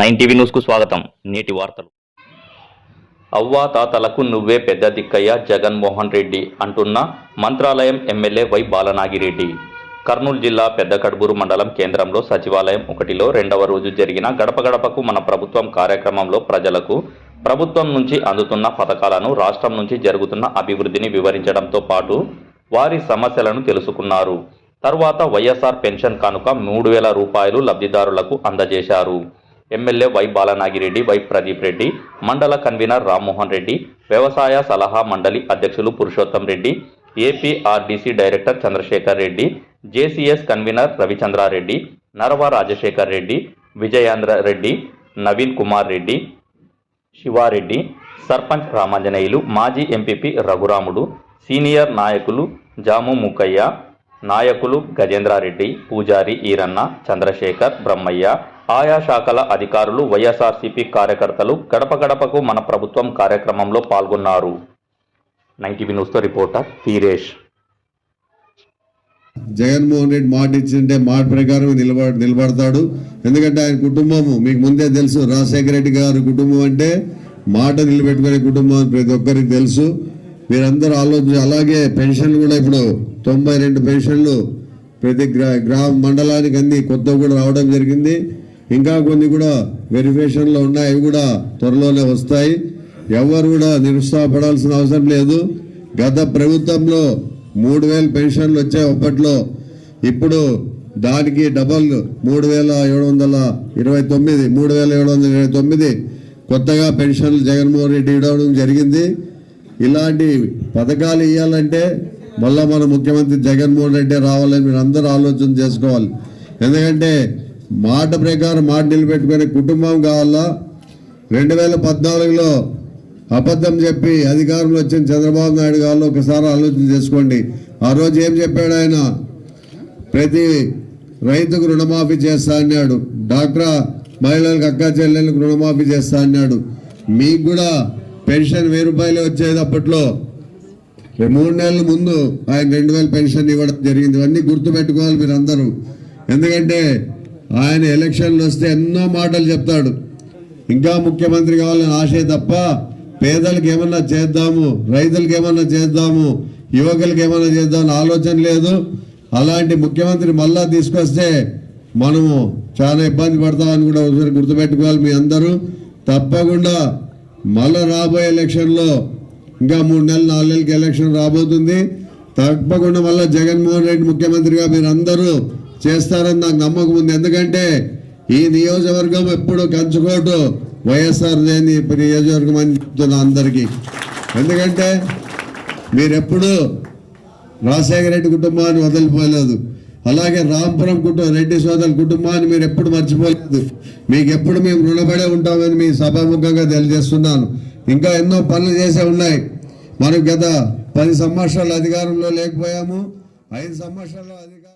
Nine TV న్యూస్కు స్వాగతం. నేటి వార్తలు. అవ్వా తాతలకు నువ్వే పెద్ద దిక్కయ్య జగన్మోహన్ రెడ్డి అంటున్న మంత్రాలయం ఎమ్మెల్యే వై బాలనాగిరెడ్డి. కర్నూలు జిల్లా పెద్ద కడుబూరు మండలం కేంద్రంలో సచివాలయం ఒకటిలో రెండవ రోజు జరిగిన గడప గడపకు మన ప్రభుత్వం కార్యక్రమంలో ప్రజలకు ప్రభుత్వం నుంచి అందుతున్న పథకాలను రాష్ట్రం నుంచి జరుగుతున్న అభివృద్ధిని వివరించడంతో పాటు వారి సమస్యలను తెలుసుకున్నారు. తర్వాత వైఎస్ఆర్ పెన్షన్ కానుక మూడు వేల రూపాయలు లబ్ధిదారులకు అందజేశారు. MLA Y Balanagireddy Y Pradeep Reddy మండల కన్వీనర్ రామ్మోహన్ రెడ్డి వ్యవసాయ సలహా మండలి అధ్యక్షులు Purushottam Reddy APRDC director Chandrashekar Reddy JCS convenor Ravichandrareddy Narava Rajasekhar Reddy Vijayandhra Reddy Naveen Kumar Reddy Sivareddy sarpanch Ramanjaneyulu మాజీ ఎంపీపీ రఘురాముడు సీనియర్ నాయకులు జాము ముక్కయ్య నాయకులు గజేంద్రారెడ్డి పూజారి ఈరన్న చంద్రశేఖర్ బ్రహ్మయ్య ఆయా శాఖల అధికారులు వైఎస్ఆర్సీపీ కార్యకర్తలు గడప గడపకు మన ప్రభుత్వం కార్యక్రమంలో పాల్గొన్నారు. నైన్టీవీ న్యూస్తో రిపోర్టర్ వీరేష్. జగన్మోహన్ రెడ్డి మాట ఇచ్చింటే మాట ప్రకారం నిలబ నిలబడతాడు. ఎందుకంటే ఆయన కుటుంబము మీకు ముందే తెలుసు రాజశేఖర రెడ్డి గారి కుటుంబం అంటే మాట నిలబెట్టుకునే కుటుంబం ప్రతి ఒక్కరికి తెలుసు. మీరందరూ ఆలోచించి అలాగే పెన్షన్లు కూడా ఇప్పుడు తొంభై రెండు పెన్షన్లు ప్రతి గ్రా గ్రామ మండలానికి అన్ని కొత్త కూడా రావడం జరిగింది. ఇంకా కొన్ని కూడా వెరిఫికేషన్లో ఉన్నాయి అవి కూడా త్వరలోనే వస్తాయి. ఎవరు కూడా నిరుత్సాహపడాల్సిన అవసరం లేదు. గత ప్రభుత్వంలో మూడు వేల పెన్షన్లు వచ్చాయి అప్పట్లో. ఇప్పుడు దానికి డబల్ మూడు వేల ఏడు వందల ఇరవై తొమ్మిది మూడు వేల ఏడు వందల ఇరవై తొమ్మిది. కొత్తగా పెన్షన్లు జగన్మోహన్ రెడ్డి ఇవ్వడం జరిగింది. ఇలాంటి పథకాలు ఇవ్వాలంటే మళ్ళా మన ముఖ్యమంత్రి జగన్మోహన్ రెడ్డి రావాలని మీరు అందరూ ఆలోచన చేసుకోవాలి. ఎందుకంటే మాట ప్రకారం మాట నిలబెట్టుకునే కుటుంబం కావాలా? రెండు వేల పద్నాలుగులో అబద్ధం చెప్పి అధికారంలో వచ్చిన చంద్రబాబు నాయుడు గారు ఒకసారి ఆలోచన చేసుకోండి. ఆ రోజు ఏం చెప్పాడు ఆయన? ప్రతి రైతుకు రుణమాఫీ చేస్తా అన్నాడు. డాక్టర్ మహిళలకు అక్క చెల్లెలకు రుణమాఫీ చేస్తా అన్నాడు. మీకు కూడా పెన్షన్ వెయ్యి రూపాయలు వచ్చేది అప్పట్లో. మూడు నెలల ముందు ఆయన రెండు వేల పెన్షన్ ఇవ్వడం జరిగింది. ఇవన్నీ గుర్తుపెట్టుకోవాలి మీరు అందరూ ఎందుకంటే ఆయన ఎలక్షన్లు వస్తే ఎన్నో మాటలు చెప్తాడు. ఇంకా ముఖ్యమంత్రి కావాలని ఆశే తప్ప పేదలకు ఏమన్నా చేద్దాము రైతులకు ఏమన్నా చేద్దాము యువకులకు ఏమన్నా చేద్దామని ఆలోచన లేదు. అలాంటి ముఖ్యమంత్రి మళ్ళా తీసుకొస్తే మనము చాలా ఇబ్బంది పడతామని కూడా ఒకసారి గుర్తుపెట్టుకోవాలి మీ అందరూ. తప్పకుండా మళ్ళా రాబోయే ఎలక్షన్లో ఇంకా మూడు నెలలు నాలుగు నెలలకి ఎలక్షన్ రాబోతుంది. తప్పకుండా మళ్ళీ జగన్మోహన్ రెడ్డి ముఖ్యమంత్రిగా మీరు అందరూ చేస్తారని నాకు నమ్మకం ఉంది. ఎందుకంటే ఈ నియోజకవర్గం ఎప్పుడు కంచుకోటు వైఎస్ఆర్ లేని నియోజకవర్గం అని చెప్తున్నా అందరికీ. ఎందుకంటే మీరెప్పుడు రాజశేఖర రెడ్డి కుటుంబాన్ని వదిలిపోలేదు. అలాగే రాంపురం కుటుంబం రెడ్డి సోదరుల కుటుంబాన్ని మీరు ఎప్పుడు మర్చిపోలేదు. మీకు ఎప్పుడు మేము రుణపడే ఉంటామని మీ సభాముఖంగా తెలియజేస్తున్నాను. ఇంకా ఎన్నో పనులు చేసే ఉన్నాయి. మనం గత పది సంవత్సరాలు అధికారంలో లేకపోయాము. ఐదు సంవత్సరాలు అధికారం